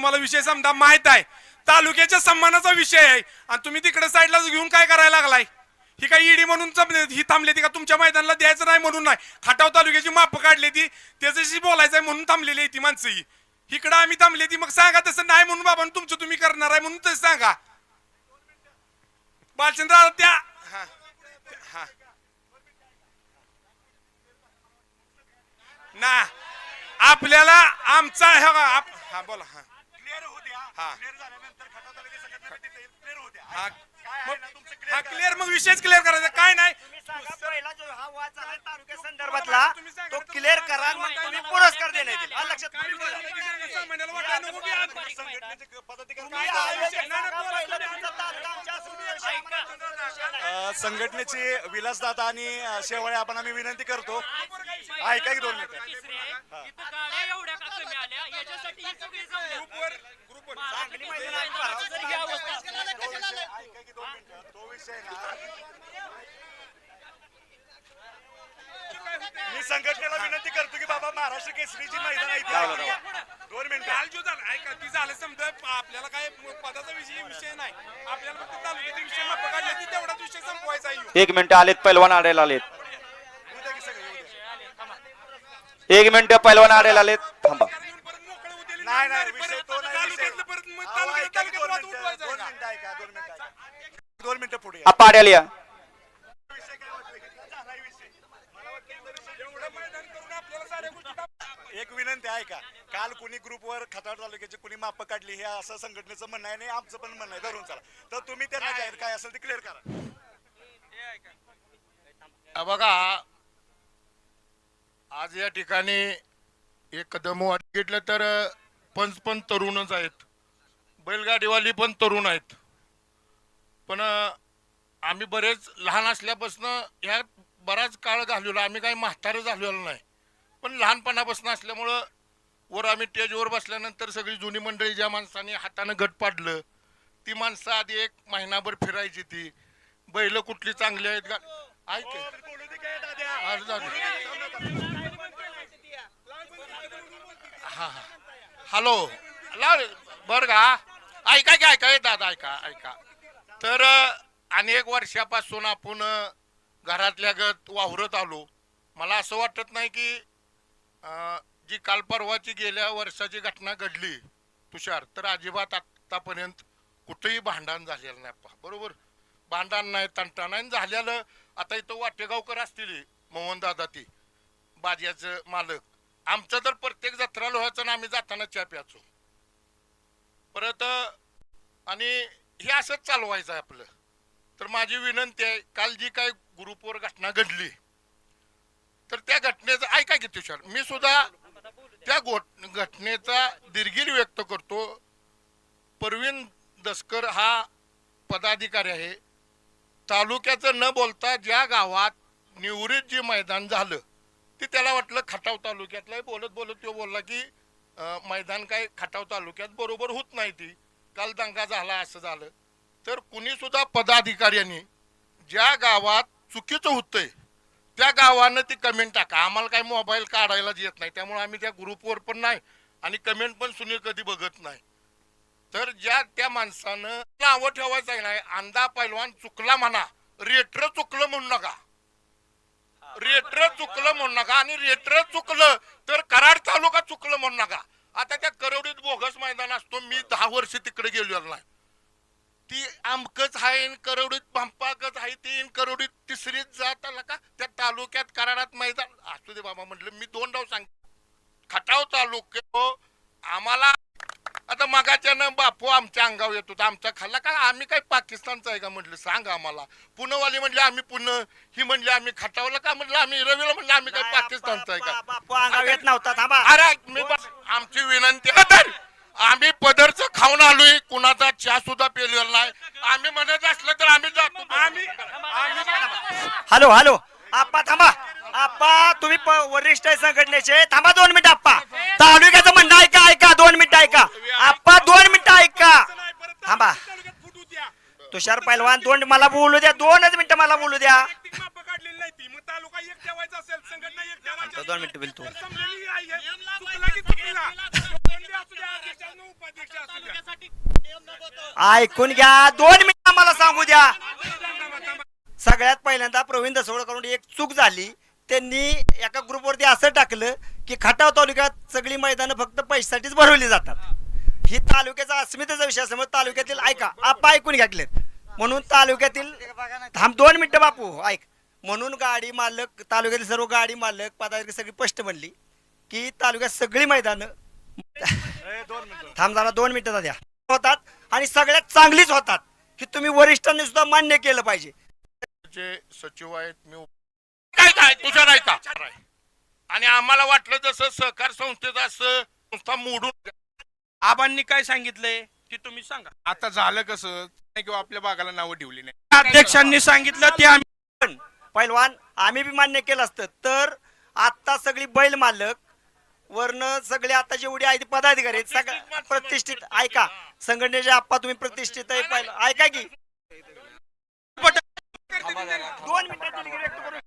तुम्हाला विषय समजा माहीत आहे. तालुक्याच्या सन्मानाचा विषय आहे. आणि तुम्ही तिकडे साईडला घेऊन काय करायला लागलाय? ही काय ईडी म्हणून ही थांबली ती का तुमच्या मैदानाला द्यायचं नाही म्हणून नाही. खटाव तालुक्याची माप काढली ती. त्याच्याशी बोलायचंय म्हणून थांबलेली आहे ती माणसं ही. इकडं आम्ही थांबली ती. मग सांगा तसं नाही म्हणून बाबा तुमचं तुम्ही करणार आहे म्हणून तसं सांगा. बालचंद्र त्या हा. हा. ना. आपल्याला आमचा हा बोला हा. हा. क्लिअर हा. मग- ना तुमचं हा क्लिअर क्लिअर मग विषयच क्लिअर करायचा. काय नाही. तुम्ही सांगा पहिला जो हा वाद झाला तालुक्या संदर्भातला तो क्लिअर करा मग तुम्ही. पुरस्कार देण्यात येईल हा लक्षात ठेवा. संघटनेचे पहिला तुमचा तालुका आमच्या अ, विलासदादा आणि अ, शेवाळे आपण आम्ही विनंती करतो. ऐका की दोन मिनिटं. इथं गाड्या एवढ्या का कमी आल्या? याच्यासाठी ही सगळी जमली जर ही अवस्था ऐका की दोन मिनिटं. तो विषय ना. मी संघटनेला विनंती करतो की बाबा महाराष्ट्र केसरीची मैदान. दोन मिनिटं. काल जो झाला ऐका ती झालं समजा आपल्याला काय पदाचा विषय विषय नाही. आपल्याला फक्त तालुक्याचे विषय माप काढले की तेवढाच विषय संपवायचा आहे. एक मिनिट आलेत पैलवान आडेला आलेत. एक मिनिट पैलवान आडेला आलेत. थांबा येऊन परत मोकळं होऊ दिली नाही नाही विषय तो नाही विषय. अहो, ऐका की दोन मिनिटं दोन? मिनिटं ऐका दोन मिनिटं. ऐका दोन मिनिटं पुढे या. आडेला या एक विनंती आहे का काल कुणी ग्रुपवर खताळ तालुक्याची कुणी माप काढली हे असं संघटनेचं म्हणणं आहे आणि आमचं पण म्हणणं आहे. धरून चला. तर तुम्ही त्यांना जाहीर काय असेल ते क्लिअर करा. बघा आज या ठिकाणी एक कदम वाट घेतलं तर पंच पण तरुणच आहेत. बैलगाडीवाली पण तरुण आहेत. पण आम्ही बरेच लहान असल्यापासून ह्या बराच काळ घालवला. आम्ही काही म्हातारे झालेलो नाही. पण लहानपणापासून असल्यामुळं वर आम्ही स्टेजवर बसल्यानंतर सगळी जुनी मंडळी ज्या माणसाने हातानं गट पाडलं ती माणसं आधी एक महिनाभर फिरायची ती. बैल कुठली चांगली आहेत का? ऐक हा हा. हॅलो. लाव बर का? ऐका की ऐका. हे दादा ऐका ऐका. तर अनेक वर्षापासून आपण घरातल्या गत वावरत आलो. मला असं वाटत नाही की जी काल परवाची गेल्या वर्षाची घटना घडली तुषार तर अजिबात आत्तापर्यंत कुठेही भांडण झालेलं नाही. पहा बरोबर? भांडण नाही तंटा नाही. झालेलं आता इथं वाटेगावकर असतील मोहन दादा ती बाज्याचं मालक. आमचं तर प्रत्येक जत्रा लोहायचं ना आम्ही जाताना चहा प्याचो परत आणि हे असंच चालवायचं आहे आपलं. तर माझी विनंती आहे काल जी काय ग्रुपवर घटना घडली तर त्या घटनेचं ऐका की तुषार मी सुद्धा त्या गोट घटनेचा दिलगिरी व्यक्त करतो. परवीन दसकर हा पदाधिकारी आहे. तालुक्याचं न बोलता ज्या गावात निवृत्त जे मैदान झालं ते त्याला वाटलं खटाव तालुक्यातलं आहे. बोलत बोलत तो बोलला की मैदान काय खटाव तालुक्यात बरोबर होत नाही ती. काल दंगा झाला असं झालं. तर कुणी सुद्धा पदाधिकाऱ्यांनी ज्या गावात चुकीचं होतंय त्या गावानं ती कमेंट टाका. आम्हाला काय मोबाईल काढायलाच येत नाही. त्यामुळे आम्ही त्या ग्रुपवर पण नाही आणि कमेंट पण सुनील कधी बघत नाही. तर ज्या त्या माणसानं नावं ठेवायचं नाही. अंदा पैलवान चुकला म्हणा रेटर चुकलं म्हणू नका. रेटर चुकलं म्हणू नका. आणि रेटर चुकलं तर कराड तालुका चुकलं म्हणू नका. आता त्या करवडीत बोगस मैदान असतो मी दहा वर्ष तिकडे गेलो नाही. ती आमकच आहे करवडीत पंपाकच आहे ती करवडीत तिसरीच जात आला का त्या तालुक्यात कराडात मैदान असू दे बाबा म्हटलं मी दोन डाव सांग खटाव तालुक्या हो, आम्हाला आता मगाच्यानं बापू आमच्या अंगावर येत होता आमच्या खाल्ला. का आम्ही काय पाकिस्तानचं आहे का म्हटलं? सांग आम्हाला. पुणेवाली म्हणले आम्ही पुणे ही म्हणले आम्ही खटावलं का म्हटलं आम्ही रवीला म्हणलं आम्ही काय पाकिस्तानचं आहे का? बापू अंगावर येत नव्हता थांबा. अरे मी बस आमची विनंती आहे आम्ही पदरचं खाऊन आलोय कुणाचा चहा सुद्धा पेलेला नाही. आम्ही म्हणत असलं तर आम्ही जातो. आम्ही हॅलो हॅलो. आप्पा थांबा. आप्पा तुम्ही प- वरिष्ठ आहे संघटनेचे थांबा दोन मिनिट आप्पा. तालुक्याचं म्हणणं ऐका ऐका दोन मिनिटं ऐका आप्पा दोन मिनिटं ऐका नाही, परत थांबा. तुषार पैलवान दोन मला बोलू द्या दोनच मिनिटं मला बोलू द्या दोन मिनिटं बोलतो. ऐकून घ्या दोन मिनिट मला सांगू द्या सगळ्यात पहिल्यांदा प्रवीण दसवडकडून एक चूक झाली त्यांनी एका ग्रुपवरती असं टाकलं की खटाव तालुक्यात सगळी मैदानं फक्त पैशासाठीच भरवली जातात ही तालुक्याचा अस्मितेचा विषय असल्यामुळे तालुक्यातील ऐका आपा ऐकून घ्याकले म्हणून तालुक्यातील थांब दोन मिनिटं बापू ऐक. म्हणून गाडी मालक तालुक्यातील सर्व गाडी मालक पदाधिकारी सगळी स्पष्ट म्हणली की तालुक्यात सगळी मैदानं थांब जरा दोन मिनिटं द्या. होतात आणि सगळ्यात चांगलीच होतात की तुम्ही वरिष्ठांनी सुद्धा मान्य केलं पाहिजे. जे सचिव आहेत मी काय काय तुझं नाही का आणि आम्हाला वाटलं जसं सहकार संस्थेचं असं संस्था मोडून आबांनी काय सांगितलंय ते तुम्ही सांगा. आता झालं कसं? किंवा आपल्या बागाला नावं ठेवली नाही. अध्यक्षांनी सांगितलं ते आम्ही पण. पैलवान आम्ही बी मान्य केलं असतं. तर आता सगळी बैल मालक वरन सगळे आता जेवढे आहे ते पदाधिकारी आहेत सगळं प्रतिष्ठित ऐका संघटनेचे आप्पा तुम्ही प्रतिष्ठित आहे पहिलं ऐका की. दोन मिनिटात व्यक्त करू